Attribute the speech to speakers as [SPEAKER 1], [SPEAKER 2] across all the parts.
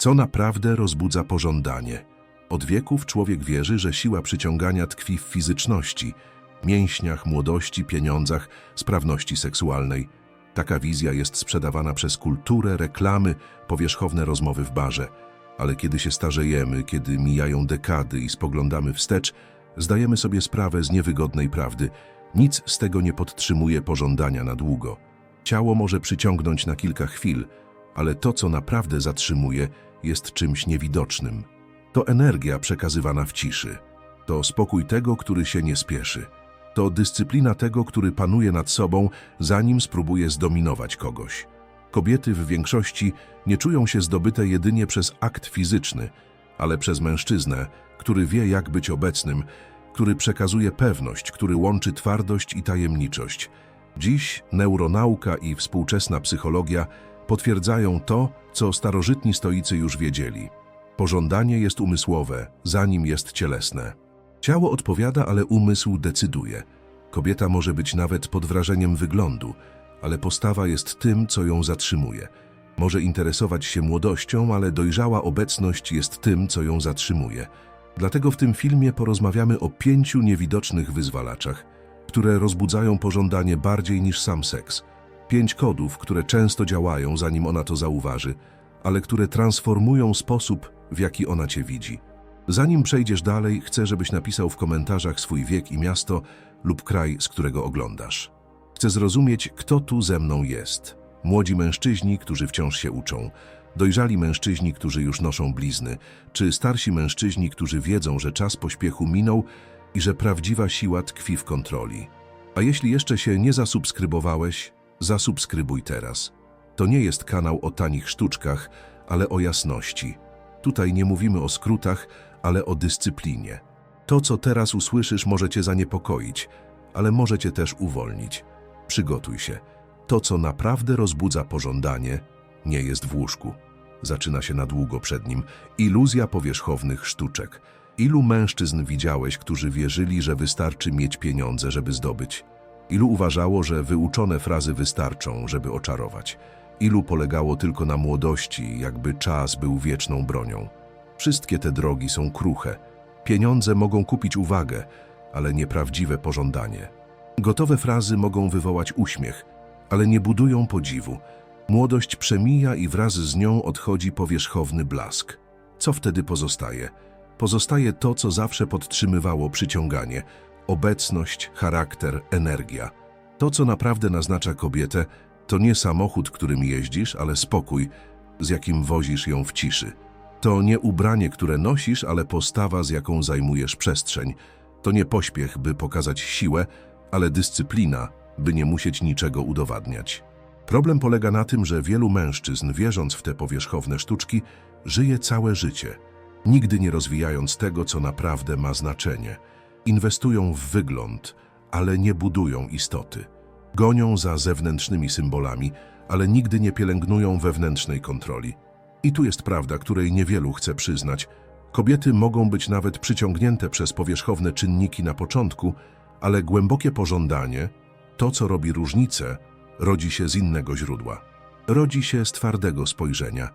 [SPEAKER 1] Co naprawdę rozbudza pożądanie? Od wieków człowiek wierzy, że siła przyciągania tkwi w fizyczności, mięśniach, młodości, pieniądzach, sprawności seksualnej. Taka wizja jest sprzedawana przez kulturę, reklamy, powierzchowne rozmowy w barze. Ale kiedy się starzejemy, kiedy mijają dekady i spoglądamy wstecz, zdajemy sobie sprawę z niewygodnej prawdy. Nic z tego nie podtrzymuje pożądania na długo. Ciało może przyciągnąć na kilka chwil, ale to, co naprawdę zatrzymuje, jest czymś niewidocznym. To energia przekazywana w ciszy. To spokój tego, który się nie spieszy. To dyscyplina tego, który panuje nad sobą, zanim spróbuje zdominować kogoś. Kobiety w większości nie czują się zdobyte jedynie przez akt fizyczny, ale przez mężczyznę, który wie, jak być obecnym, który przekazuje pewność, który łączy twardość i tajemniczość. Dziś neuronauka i współczesna psychologia potwierdzają to, co starożytni stoicy już wiedzieli. Pożądanie jest umysłowe, zanim jest cielesne. Ciało odpowiada, ale umysł decyduje. Kobieta może być nawet pod wrażeniem wyglądu, ale postawa jest tym, co ją zatrzymuje. Może interesować się młodością, ale dojrzała obecność jest tym, co ją zatrzymuje. Dlatego w tym filmie porozmawiamy o pięciu niewidocznych wyzwalaczach, które rozbudzają pożądanie bardziej niż sam seks. Pięć kodów, które często działają, zanim ona to zauważy, ale które transformują sposób, w jaki ona cię widzi. Zanim przejdziesz dalej, chcę, żebyś napisał w komentarzach swój wiek i miasto lub kraj, z którego oglądasz. Chcę zrozumieć, kto tu ze mną jest. Młodzi mężczyźni, którzy wciąż się uczą, dojrzali mężczyźni, którzy już noszą blizny, czy starsi mężczyźni, którzy wiedzą, że czas pośpiechu minął i że prawdziwa siła tkwi w kontroli. A jeśli jeszcze się nie zasubskrybowałeś, zasubskrybuj teraz. To nie jest kanał o tanich sztuczkach, ale o jasności. Tutaj nie mówimy o skrótach, ale o dyscyplinie. To, co teraz usłyszysz, może cię zaniepokoić, ale może cię też uwolnić. Przygotuj się. To, co naprawdę rozbudza pożądanie, nie jest w łóżku. Zaczyna się na długo przed nim. Iluzja powierzchownych sztuczek. Ilu mężczyzn widziałeś, którzy wierzyli, że wystarczy mieć pieniądze, żeby zdobyć? Ilu uważało, że wyuczone frazy wystarczą, żeby oczarować? Ilu polegało tylko na młodości, jakby czas był wieczną bronią? Wszystkie te drogi są kruche. Pieniądze mogą kupić uwagę, ale nieprawdziwe pożądanie. Gotowe frazy mogą wywołać uśmiech, ale nie budują podziwu. Młodość przemija i wraz z nią odchodzi powierzchowny blask. Co wtedy pozostaje? Pozostaje to, co zawsze podtrzymywało przyciąganie obecność, charakter, energia. To, co naprawdę naznacza kobietę, to nie samochód, którym jeździsz, ale spokój, z jakim wozisz ją w ciszy. To nie ubranie, które nosisz, ale postawa, z jaką zajmujesz przestrzeń. To nie pośpiech, by pokazać siłę, ale dyscyplina, by nie musieć niczego udowadniać. Problem polega na tym, że wielu mężczyzn, wierząc w te powierzchowne sztuczki, żyje całe życie, nigdy nie rozwijając tego, co naprawdę ma znaczenie. Inwestują w wygląd, ale nie budują istoty. Gonią za zewnętrznymi symbolami, ale nigdy nie pielęgnują wewnętrznej kontroli. I tu jest prawda, której niewielu chce przyznać. Kobiety mogą być nawet przyciągnięte przez powierzchowne czynniki na początku, ale głębokie pożądanie, to co robi różnicę, rodzi się z innego źródła. Rodzi się z twardego spojrzenia,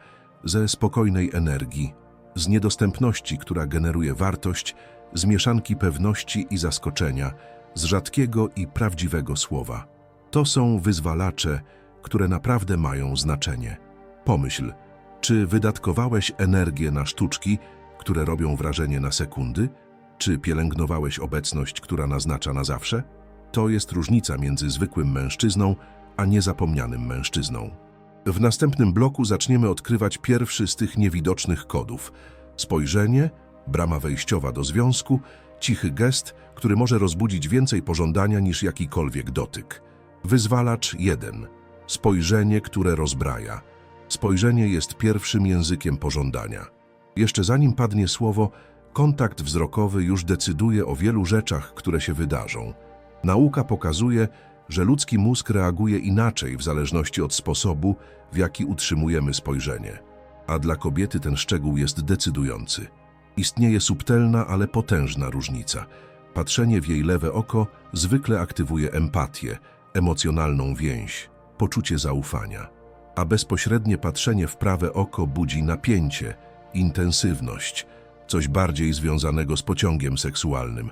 [SPEAKER 1] ze spokojnej energii, z niedostępności, która generuje wartość, z mieszanki pewności i zaskoczenia, z rzadkiego i prawdziwego słowa. To są wyzwalacze, które naprawdę mają znaczenie. Pomyśl, czy wydatkowałeś energię na sztuczki, które robią wrażenie na sekundy? Czy pielęgnowałeś obecność, która naznacza na zawsze? To jest różnica między zwykłym mężczyzną a niezapomnianym mężczyzną. W następnym bloku zaczniemy odkrywać pierwszy z tych niewidocznych kodów. Spojrzenie, brama wejściowa do związku, cichy gest, który może rozbudzić więcej pożądania niż jakikolwiek dotyk. Wyzwalacz 1. Spojrzenie, które rozbraja. Spojrzenie jest pierwszym językiem pożądania. Jeszcze zanim padnie słowo, kontakt wzrokowy już decyduje o wielu rzeczach, które się wydarzą. Nauka pokazuje, że ludzki mózg reaguje inaczej w zależności od sposobu, w jaki utrzymujemy spojrzenie. A dla kobiety ten szczegół jest decydujący. Istnieje subtelna, ale potężna różnica. Patrzenie w jej lewe oko zwykle aktywuje empatię, emocjonalną więź, poczucie zaufania. a bezpośrednie patrzenie w prawe oko budzi napięcie, intensywność, coś bardziej związanego z pociągiem seksualnym.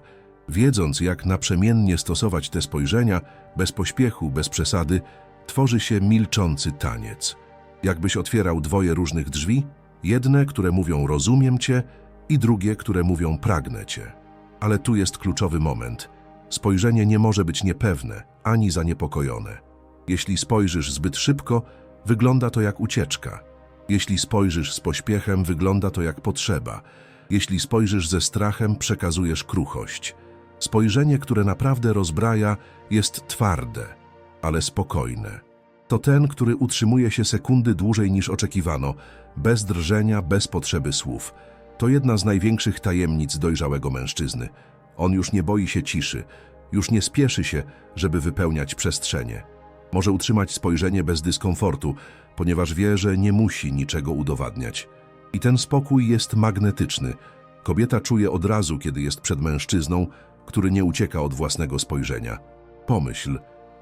[SPEAKER 1] Wiedząc, jak naprzemiennie stosować te spojrzenia, bez pośpiechu, bez przesady, tworzy się milczący taniec. Jakbyś otwierał dwoje różnych drzwi, jedne, które mówią rozumiem cię i drugie, które mówią pragnę cię. Ale tu jest kluczowy moment. Spojrzenie nie może być niepewne, ani zaniepokojone. Jeśli spojrzysz zbyt szybko, wygląda to jak ucieczka. Jeśli spojrzysz z pośpiechem, wygląda to jak potrzeba. Jeśli spojrzysz ze strachem, przekazujesz kruchość. Spojrzenie, które naprawdę rozbraja, jest twarde, ale spokojne. To ten, który utrzymuje się sekundy dłużej niż oczekiwano, bez drżenia, bez potrzeby słów. To jedna z największych tajemnic dojrzałego mężczyzny. On już nie boi się ciszy, już nie spieszy się, żeby wypełniać przestrzenie. Może utrzymać spojrzenie bez dyskomfortu, ponieważ wie, że nie musi niczego udowadniać. I ten spokój jest magnetyczny. Kobieta czuje od razu, kiedy jest przed mężczyzną, który nie ucieka od własnego spojrzenia. Pomyśl,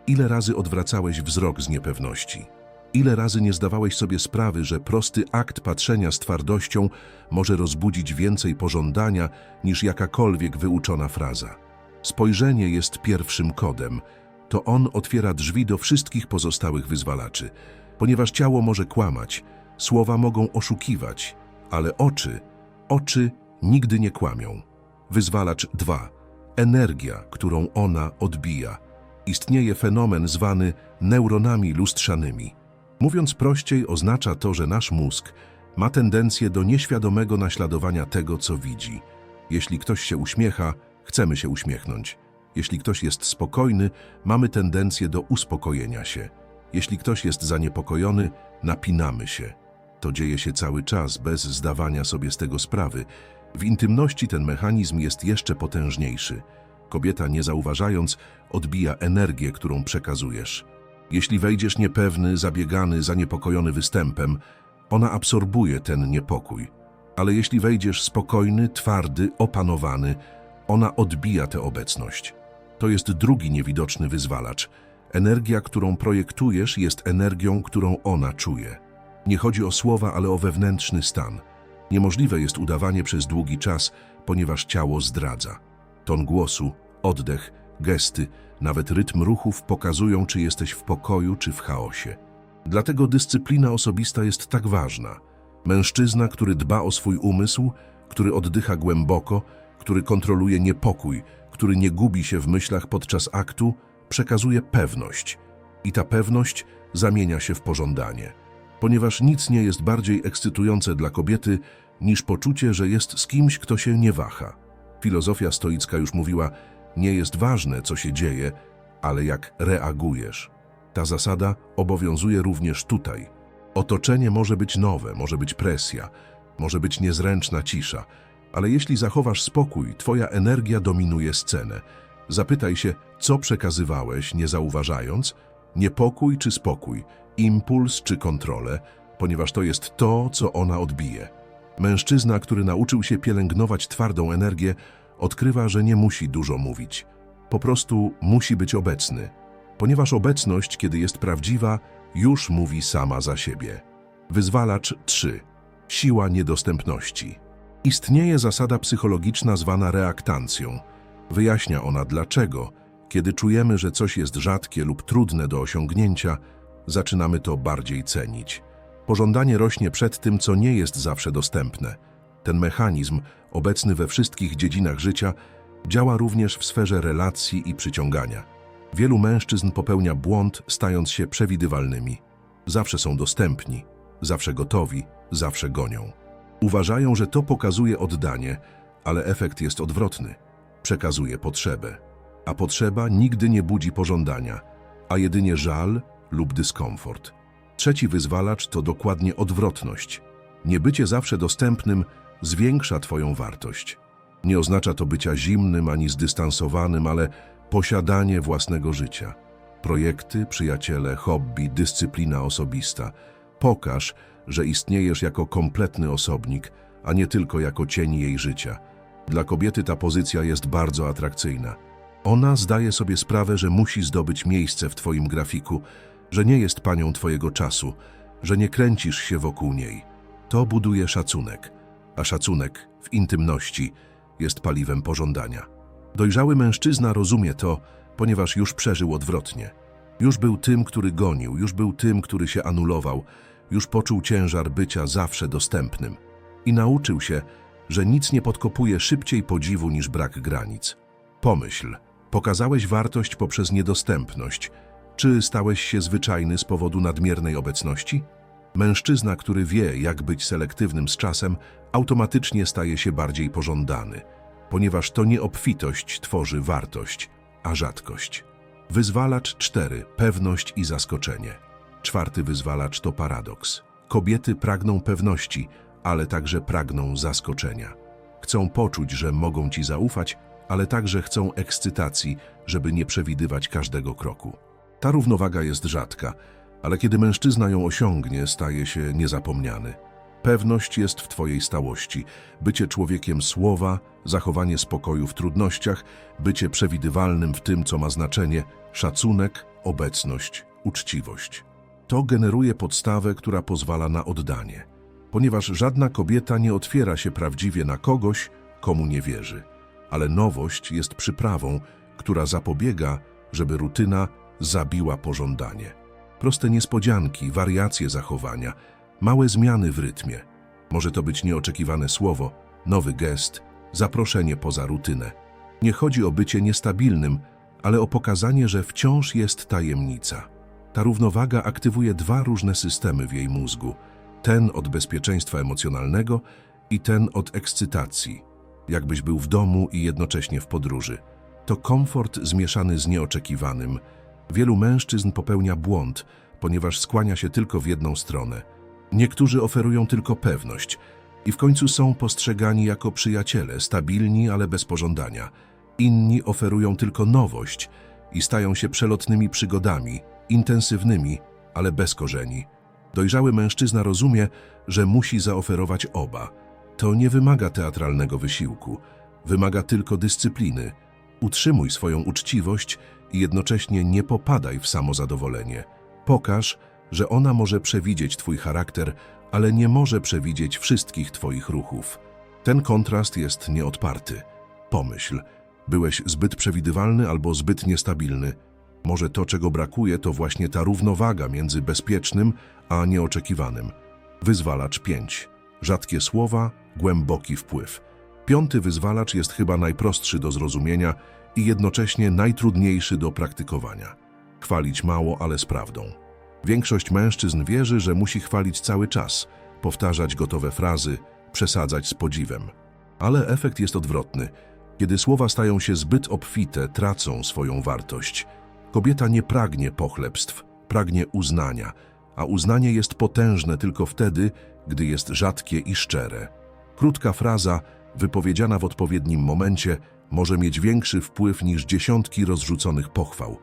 [SPEAKER 1] ile razy odwracałeś wzrok z niepewności. Ile razy nie zdawałeś sobie sprawy, że prosty akt patrzenia z twardością może rozbudzić więcej pożądania niż jakakolwiek wyuczona fraza. Spojrzenie jest pierwszym kodem. To on otwiera drzwi do wszystkich pozostałych wyzwalaczy. Ponieważ ciało może kłamać, słowa mogą oszukiwać, ale oczy, oczy nigdy nie kłamią. Wyzwalacz 2. Energia, którą ona odbija. Istnieje fenomen zwany neuronami lustrzanymi. Mówiąc prościej, oznacza to, że nasz mózg ma tendencję do nieświadomego naśladowania tego, co widzi. Jeśli ktoś się uśmiecha, chcemy się uśmiechnąć. Jeśli ktoś jest spokojny, mamy tendencję do uspokojenia się. Jeśli ktoś jest zaniepokojony, napinamy się. To dzieje się cały czas, bez zdawania sobie z tego sprawy. W intymności ten mechanizm jest jeszcze potężniejszy. Kobieta, nie zauważając, odbija energię, którą przekazujesz. Jeśli wejdziesz niepewny, zabiegany, zaniepokojony występem, ona absorbuje ten niepokój. Ale jeśli wejdziesz spokojny, twardy, opanowany, ona odbija tę obecność. To jest drugi niewidoczny wyzwalacz. Energia, którą projektujesz, jest energią, którą ona czuje. Nie chodzi o słowa, ale o wewnętrzny stan. Niemożliwe jest udawanie przez długi czas, ponieważ ciało zdradza. Ton głosu, oddech, gesty, nawet rytm ruchów pokazują, czy jesteś w pokoju, czy w chaosie. Dlatego dyscyplina osobista jest tak ważna. Mężczyzna, który dba o swój umysł, który oddycha głęboko, który kontroluje niepokój, który nie gubi się w myślach podczas aktu, przekazuje pewność. I ta pewność zamienia się w pożądanie. Ponieważ nic nie jest bardziej ekscytujące dla kobiety niż poczucie, że jest z kimś, kto się nie waha. Filozofia stoicka już mówiła, nie jest ważne, co się dzieje, ale jak reagujesz. Ta zasada obowiązuje również tutaj. Otoczenie może być nowe, może być presja, może być niezręczna cisza, ale jeśli zachowasz spokój, twoja energia dominuje scenę. Zapytaj się, co przekazywałeś, nie zauważając? Niepokój czy spokój, impuls czy kontrolę, ponieważ to jest to, co ona odbije. Mężczyzna, który nauczył się pielęgnować twardą energię, odkrywa, że nie musi dużo mówić. Po prostu musi być obecny, ponieważ obecność, kiedy jest prawdziwa, już mówi sama za siebie. Wyzwalacz 3. Siła niedostępności. Istnieje zasada psychologiczna zwana reaktancją. Wyjaśnia ona dlaczego, kiedy czujemy, że coś jest rzadkie lub trudne do osiągnięcia, zaczynamy to bardziej cenić. Pożądanie rośnie przed tym, co nie jest zawsze dostępne. Ten mechanizm, obecny we wszystkich dziedzinach życia, działa również w sferze relacji i przyciągania. Wielu mężczyzn popełnia błąd, stając się przewidywalnymi. Zawsze są dostępni, zawsze gotowi, zawsze gonią. Uważają, że to pokazuje oddanie, ale efekt jest odwrotny. Przekazuje potrzebę. A potrzeba nigdy nie budzi pożądania, a jedynie żal lub dyskomfort. Trzeci wyzwalacz to dokładnie odwrotność. Niebycie zawsze dostępnym zwiększa Twoją wartość. Nie oznacza to bycia zimnym ani zdystansowanym, ale posiadanie własnego życia. Projekty, przyjaciele, hobby, dyscyplina osobista. Pokaż, że istniejesz jako kompletny osobnik, a nie tylko jako cień jej życia. Dla kobiety ta pozycja jest bardzo atrakcyjna. Ona zdaje sobie sprawę, że musi zdobyć miejsce w Twoim grafiku, że nie jest panią Twojego czasu, że nie kręcisz się wokół niej. To buduje szacunek, a szacunek w intymności jest paliwem pożądania. Dojrzały mężczyzna rozumie to, ponieważ już przeżył odwrotnie. Już był tym, który gonił, już był tym, który się anulował, już poczuł ciężar bycia zawsze dostępnym. I nauczył się, że nic nie podkopuje szybciej podziwu niż brak granic. Pomyśl, pokazałeś wartość poprzez niedostępność, czy stałeś się zwyczajny z powodu nadmiernej obecności? Mężczyzna, który wie, jak być selektywnym z czasem, automatycznie staje się bardziej pożądany, ponieważ to nie obfitość tworzy wartość, a rzadkość. Wyzwalacz 4. Pewność i zaskoczenie. Czwarty wyzwalacz to paradoks. Kobiety pragną pewności, ale także pragną zaskoczenia. Chcą poczuć, że mogą ci zaufać, ale także chcą ekscytacji, żeby nie przewidywać każdego kroku. Ta równowaga jest rzadka, ale kiedy mężczyzna ją osiągnie, staje się niezapomniany. Pewność jest w Twojej stałości. Bycie człowiekiem słowa, zachowanie spokoju w trudnościach, bycie przewidywalnym w tym, co ma znaczenie, szacunek, obecność, uczciwość. To generuje podstawę, która pozwala na oddanie, ponieważ żadna kobieta nie otwiera się prawdziwie na kogoś, komu nie wierzy. Ale nowość jest przyprawą, która zapobiega, żeby rutyna zabiła pożądanie. Proste niespodzianki, wariacje zachowania, małe zmiany w rytmie. Może to być nieoczekiwane słowo, nowy gest, zaproszenie poza rutynę. Nie chodzi o bycie niestabilnym, ale o pokazanie, że wciąż jest tajemnica. Ta równowaga aktywuje dwa różne systemy w jej mózgu: ten od bezpieczeństwa emocjonalnego i ten od ekscytacji, jakbyś był w domu i jednocześnie w podróży. To komfort zmieszany z nieoczekiwanym. Wielu mężczyzn popełnia błąd, ponieważ skłania się tylko w jedną stronę. Niektórzy oferują tylko pewność i w końcu są postrzegani jako przyjaciele, stabilni, ale bez pożądania. Inni oferują tylko nowość i stają się przelotnymi przygodami, intensywnymi, ale bez korzeni. Dojrzały mężczyzna rozumie, że musi zaoferować oba. To nie wymaga teatralnego wysiłku, wymaga tylko dyscypliny. Utrzymuj swoją uczciwość i jednocześnie nie popadaj w samozadowolenie. Pokaż, że ona może przewidzieć Twój charakter, ale nie może przewidzieć wszystkich Twoich ruchów. Ten kontrast jest nieodparty. Pomyśl, byłeś zbyt przewidywalny albo zbyt niestabilny. Może to, czego brakuje, to właśnie ta równowaga między bezpiecznym a nieoczekiwanym. Wyzwalacz 5. Rzadkie słowa, głęboki wpływ. Piąty wyzwalacz jest chyba najprostszy do zrozumienia i jednocześnie najtrudniejszy do praktykowania. Chwalić mało, ale z prawdą. Większość mężczyzn wierzy, że musi chwalić cały czas, powtarzać gotowe frazy, przesadzać z podziwem. Ale efekt jest odwrotny. Kiedy słowa stają się zbyt obfite, tracą swoją wartość. Kobieta nie pragnie pochlebstw, pragnie uznania, a uznanie jest potężne tylko wtedy, gdy jest rzadkie i szczere. Krótka fraza, wypowiedziana w odpowiednim momencie, może mieć większy wpływ niż dziesiątki rozrzuconych pochwał.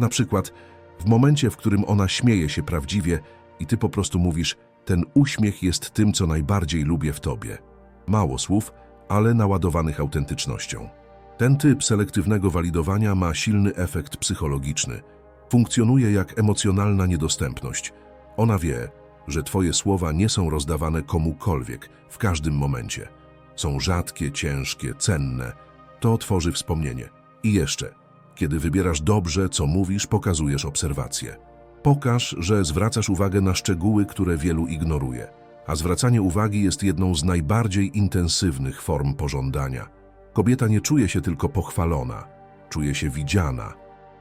[SPEAKER 1] Na przykład, w momencie, w którym ona śmieje się prawdziwie i ty po prostu mówisz, ten uśmiech jest tym, co najbardziej lubię w tobie. Mało słów, ale naładowanych autentycznością. Ten typ selektywnego walidowania ma silny efekt psychologiczny. Funkcjonuje jak emocjonalna niedostępność. Ona wie, że twoje słowa nie są rozdawane komukolwiek, w każdym momencie. Są rzadkie, ciężkie, cenne. To tworzy wspomnienie. I jeszcze, kiedy wybierasz dobrze, co mówisz, pokazujesz obserwację. Pokaż, że zwracasz uwagę na szczegóły, które wielu ignoruje. A zwracanie uwagi jest jedną z najbardziej intensywnych form pożądania. Kobieta nie czuje się tylko pochwalona, czuje się widziana.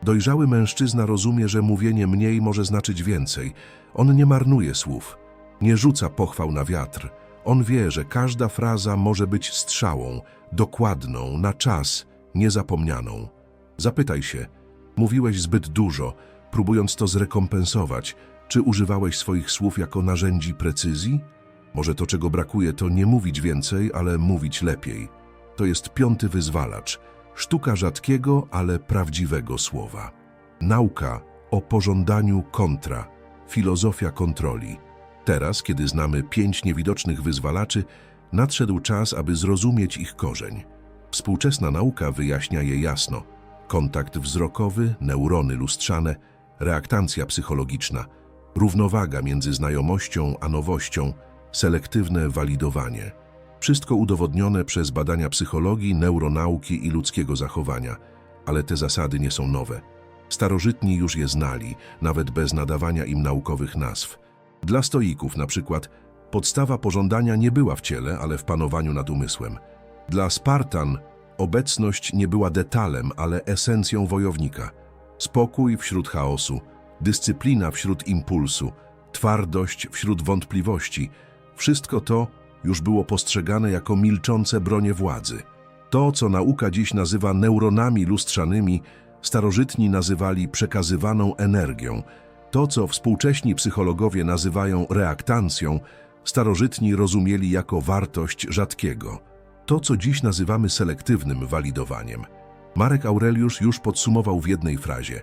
[SPEAKER 1] Dojrzały mężczyzna rozumie, że mówienie mniej może znaczyć więcej. On nie marnuje słów, nie rzuca pochwał na wiatr. On wie, że każda fraza może być strzałą, dokładną, na czas, niezapomnianą. Zapytaj się, mówiłeś zbyt dużo, próbując to zrekompensować, czy używałeś swoich słów jako narzędzi precyzji? Może to, czego brakuje, to nie mówić więcej, ale mówić lepiej. To jest piąty wyzwalacz. Sztuka rzadkiego, ale prawdziwego słowa. Nauka o pożądaniu kontra. Filozofia kontroli. Teraz, kiedy znamy pięć niewidocznych wyzwalaczy, nadszedł czas, aby zrozumieć ich korzeń. Współczesna nauka wyjaśnia je jasno. Kontakt wzrokowy, neurony lustrzane, reaktancja psychologiczna. równowaga między znajomością a nowością, selektywne walidowanie. Wszystko udowodnione przez badania psychologii, neuronauki i ludzkiego zachowania, ale te zasady nie są nowe. Starożytni już je znali, nawet bez nadawania im naukowych nazw. Dla stoików na przykład podstawa pożądania nie była w ciele, ale w panowaniu nad umysłem. Dla Spartan obecność nie była detalem, ale esencją wojownika. Spokój wśród chaosu, dyscyplina wśród impulsu, twardość wśród wątpliwości. Wszystko to już było postrzegane jako milczące bronie władzy. To, co nauka dziś nazywa neuronami lustrzanymi, starożytni nazywali przekazywaną energią. To, co współcześni psychologowie nazywają reaktancją, starożytni rozumieli jako wartość rzadkiego. To, co dziś nazywamy selektywnym walidowaniem. Marek Aureliusz już podsumował w jednej frazie: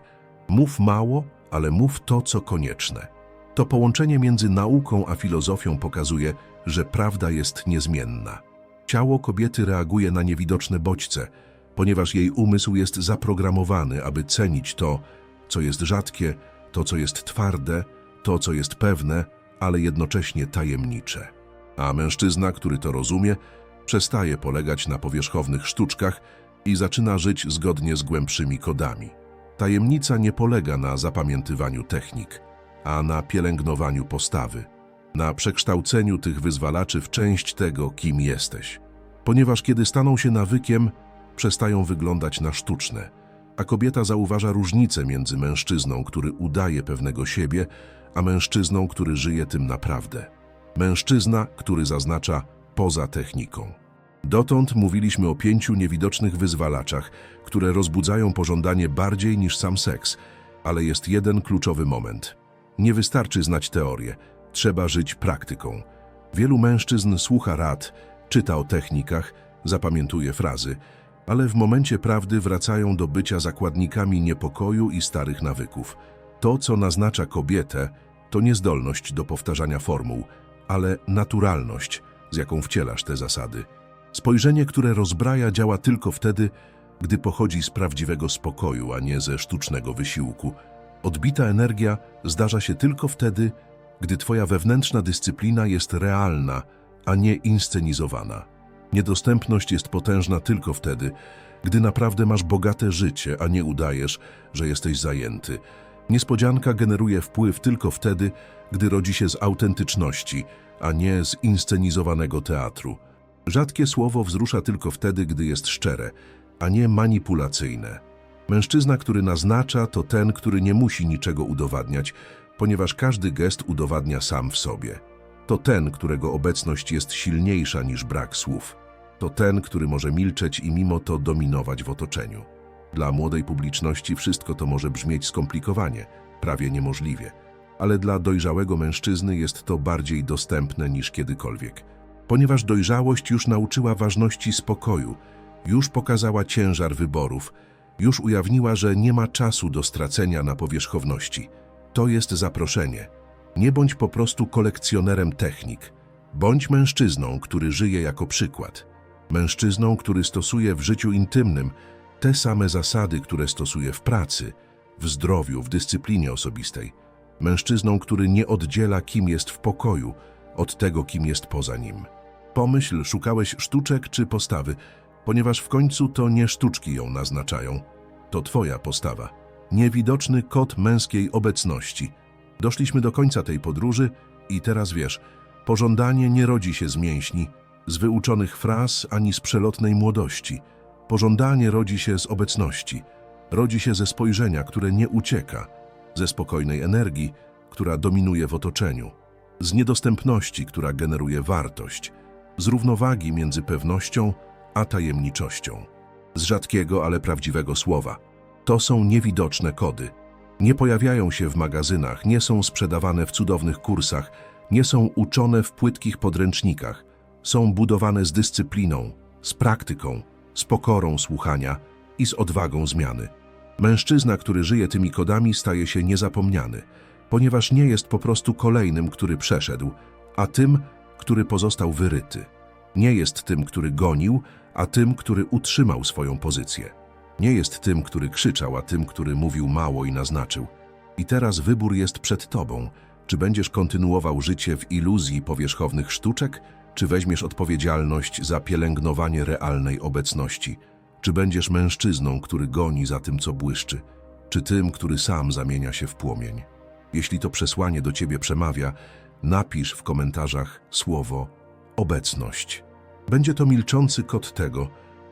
[SPEAKER 1] Mów mało, ale mów to, co konieczne. To połączenie między nauką a filozofią pokazuje, że prawda jest niezmienna. Ciało kobiety reaguje na niewidoczne bodźce, ponieważ jej umysł jest zaprogramowany, aby cenić to, co jest rzadkie, to, co jest twarde, to, co jest pewne, ale jednocześnie tajemnicze. A mężczyzna, który to rozumie, przestaje polegać na powierzchownych sztuczkach i zaczyna żyć zgodnie z głębszymi kodami. Tajemnica nie polega na zapamiętywaniu technik, a na pielęgnowaniu postawy, na przekształceniu tych wyzwalaczy w część tego, kim jesteś. Ponieważ kiedy staną się nawykiem, przestają wyglądać na sztuczne, a kobieta zauważa różnicę między mężczyzną, który udaje pewnego siebie, a mężczyzną, który żyje tym naprawdę. Mężczyzna, który zaznacza poza techniką. Dotąd mówiliśmy o pięciu niewidocznych wyzwalaczach, które rozbudzają pożądanie bardziej niż sam seks, ale jest jeden kluczowy moment. Nie wystarczy znać teorię, trzeba żyć praktyką. Wielu mężczyzn słucha rad, czyta o technikach, zapamiętuje frazy, ale w momencie prawdy wracają do bycia zakładnikami niepokoju i starych nawyków. To, co naznacza kobietę, to nie zdolność do powtarzania formuł, ale naturalność, z jaką wcielasz te zasady. Spojrzenie, które rozbraja, działa tylko wtedy, gdy pochodzi z prawdziwego spokoju, a nie ze sztucznego wysiłku. Odbita energia zdarza się tylko wtedy, gdy twoja wewnętrzna dyscyplina jest realna, a nie inscenizowana. Niedostępność jest potężna tylko wtedy, gdy naprawdę masz bogate życie, a nie udajesz, że jesteś zajęty. Niespodzianka generuje wpływ tylko wtedy, gdy rodzi się z autentyczności, a nie z inscenizowanego teatru. Rzadkie słowo wzrusza tylko wtedy, gdy jest szczere, a nie manipulacyjne. Mężczyzna, który naznacza, to ten, który nie musi niczego udowadniać, ponieważ każdy gest udowadnia sam w sobie. To ten, którego obecność jest silniejsza niż brak słów. To ten, który może milczeć i mimo to dominować w otoczeniu. Dla młodej publiczności wszystko to może brzmieć skomplikowanie, prawie niemożliwie, ale dla dojrzałego mężczyzny jest to bardziej dostępne niż kiedykolwiek. Ponieważ dojrzałość już nauczyła ważności spokoju, już pokazała ciężar wyborów, już ujawniła, że nie ma czasu do stracenia na powierzchowności. To jest zaproszenie. Nie bądź po prostu kolekcjonerem technik. Bądź mężczyzną, który żyje jako przykład. Mężczyzną, który stosuje w życiu intymnym te same zasady, które stosuje w pracy, w zdrowiu, w dyscyplinie osobistej. Mężczyzną, który nie oddziela, kim jest w pokoju, od tego, kim jest poza nim. Pomyśl, szukałeś sztuczek czy postawy, ponieważ w końcu to nie sztuczki ją naznaczają. To twoja postawa. Niewidoczny kod męskiej obecności. Doszliśmy do końca tej podróży i teraz wiesz, pożądanie nie rodzi się z mięśni, z wyuczonych fraz ani z przelotnej młodości. Pożądanie rodzi się z obecności. Rodzi się ze spojrzenia, które nie ucieka, ze spokojnej energii, która dominuje w otoczeniu, z niedostępności, która generuje wartość, z równowagi między pewnością a tajemniczością, z rzadkiego, ale prawdziwego słowa. To są niewidoczne kody. Nie pojawiają się w magazynach, nie są sprzedawane w cudownych kursach, nie są uczone w płytkich podręcznikach. Są budowane z dyscypliną, z praktyką, z pokorą słuchania i z odwagą zmiany. Mężczyzna, który żyje tymi kodami, staje się niezapomniany, ponieważ nie jest po prostu kolejnym, który przeszedł, a tym, który pozostał wyryty. Nie jest tym, który gonił, a tym, który utrzymał swoją pozycję. Nie jest tym, który krzyczał, a tym, który mówił mało i naznaczył. I teraz wybór jest przed tobą. Czy będziesz kontynuował życie w iluzji powierzchownych sztuczek, czy weźmiesz odpowiedzialność za pielęgnowanie realnej obecności? Czy będziesz mężczyzną, który goni za tym, co błyszczy, czy tym, który sam zamienia się w płomień? Jeśli to przesłanie do ciebie przemawia, napisz w komentarzach słowo obecność. Będzie to milczący kod tego,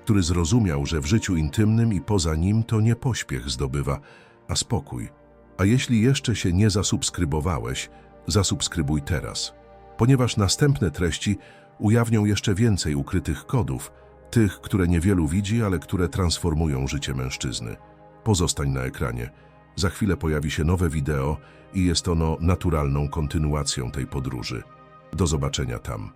[SPEAKER 1] który zrozumiał, że w życiu intymnym i poza nim to nie pośpiech zdobywa, a spokój. A jeśli jeszcze się nie zasubskrybowałeś, zasubskrybuj teraz, ponieważ następne treści ujawnią jeszcze więcej ukrytych kodów, tych, które niewielu widzi, ale które transformują życie mężczyzny. Pozostań na ekranie. Za chwilę pojawi się nowe wideo i jest ono naturalną kontynuacją tej podróży. Do zobaczenia tam.